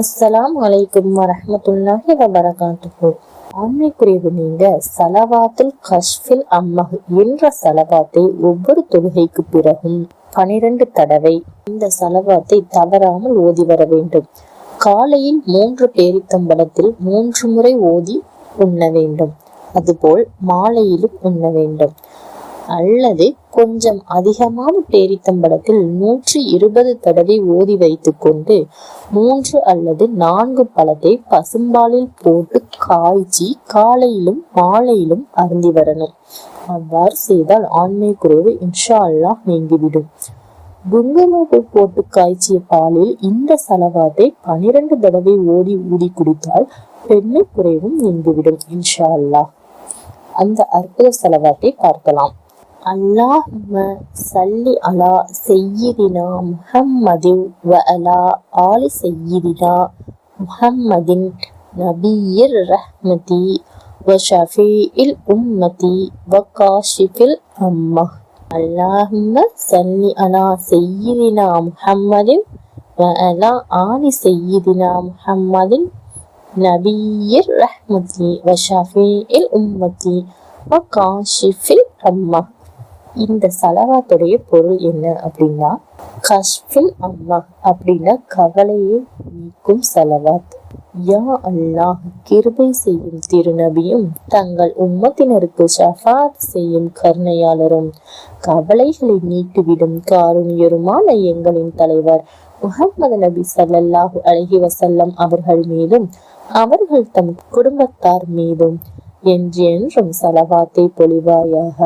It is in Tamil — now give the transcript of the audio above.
அஸ்லாம் வலைக்கும் வரமத்துல்லாஹி வபரகாத்துஹு. ஆண்மைக்குரியவு நீங்க சலவாத்துல் கஷ்ஃபில் அம்மஹ் என்ற சலவாத்தை ஒவ்வொரு தொழுகைக்கு பிறகும் பனிரெண்டு தடவை இந்த சலவாத்தை தவறாமல் ஓதி வர வேண்டும். காலையில் மூன்று பேரித்தம்பலத்தில் மூன்று முறை ஓதி உண்ண வேண்டும். அதுபோல் மாலையிலும் உண்ண வேண்டும். அல்லது கொஞ்சம் அதிகமான பேரித்தம்பளத்தில் நூற்றி இருபது தடவை ஓதி வைத்துக்கொண்டு மூன்று அல்லது நான்கு பழத்தை பசும்பாலில் போட்டு காய்ச்சி காலையிலும் மாலையிலும் அருந்தி வரணும். அவ்வாறு செய்தால் ஆண்மை குறைவு இன்ஷா அல்லாஹ் நீங்கிவிடும். குங்குமப்பூ போட்டு காய்ச்சிய பாலில் இந்த சலவாத்தை பனிரெண்டு தடவை ஓடி ஊதி குடித்தால் பெண்ணை குறைவும் நீங்கிவிடும் இன்ஷா அல்லாஹ். அந்த அற்புத செலவாட்டை பார்க்கலாம். அல்லாஹும்ம சல்லி அலா செய்யிதினா முஹம்மது வ அலா ஆலி செய்யிதினா முஹம்மதின் நபியிர் ரஹ்மதி வ ஷஃபீஇல் உம்மதி வ காஷிஃபில் அம்மா. அல்லாஹும்ம சல்லி அலா செய்யிதினா முஹம்மதின் வ அலா ஆலி செய்யிதினா முஹம்மதின் நபியிர் ரஹ்மதி வ ஷஃபீஇல் உம்மதி வ காஷிஃபில் அம்மா. இந்த சலவாத்துடைய பொருள் என்ன அப்படின்னா கஷ்பில் அல்லாஹ் அப்படின்னா கவலையை நீக்கும் சலவாத். யா அல்லாஹ் கிருபை செய்யும் திருநபியும் தங்கள் உம்மத்தினருக்கு ஷஃபாத் செய்யும் கருணையாளரும். கவலைகளை நீக்கிவிடும் காருணியருமான எங்களின் தலைவர் முகமது நபி சல்லல்லாஹு அலஹி வசல்லம் அவர்கள் மீதும் அவர்கள் தம் குடும்பத்தார் மீதும் என்றென்றும் சலவாத்தை பொழிவாயாக